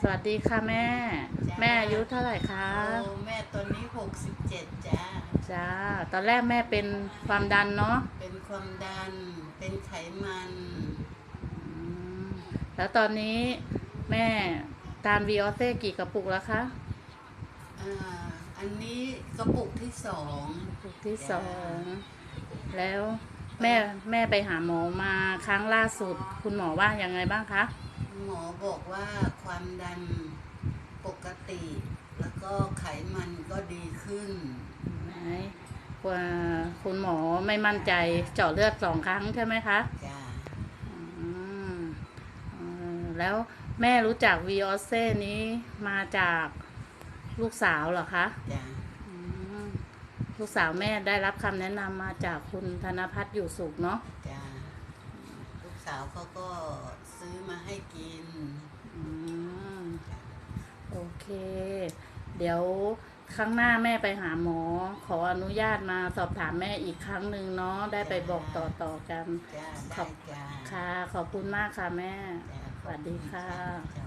สวัสดีค่ะแม่ จ้า แม่อายุเท่าไหร่คะโอ้แม่ตอนนี้หกสิบเจ็ดจ้า จ้าตอนแรกแม่เป็นความดันเนาะเป็นความดัน เป็นไขมัน อืมแล้วตอนนี้แม่ทานวีออเซ่กี่กระปุกแล้วคะอ่า อันนี้กระปุกที่สองกระปุกที่สองแล้วแม่แม่ไปหาหมอมาครั้งล่าสุด คุณหมอว่ายังไงบ้างคะ หมอบอกว่าความดันปกติ แล้วก็ไขมันก็ดีขึ้น ไหนว่าคุณหมอไม่มั่นใจเจาะเลือดสองครั้งใช่ไหมคะจ้าอืมเอ่อแล้วแม่รู้จักวีออเซ่นี้มาจากลูกสาวเหรอคะจ้าอืมลูกสาวแม่ได้รับคำแนะนำมาจากคุณธนพัฒน์อยู่สุขเนาะ จ้าลูก สาวเขาก็ซื้อมาให้กิน อืมโอเค เดี๋ยวครั้งหน้าแม่ไปหาหมอ ขออนุญาตมาสอบถามแม่อีกครั้งหนึ่งเนาะได้ไปบอกต่อๆกัน จ้าขได้อบ จ้าค่ะ ขอบคุณมากค่ะแม่ จ้าสวัสดีค่ะจ้า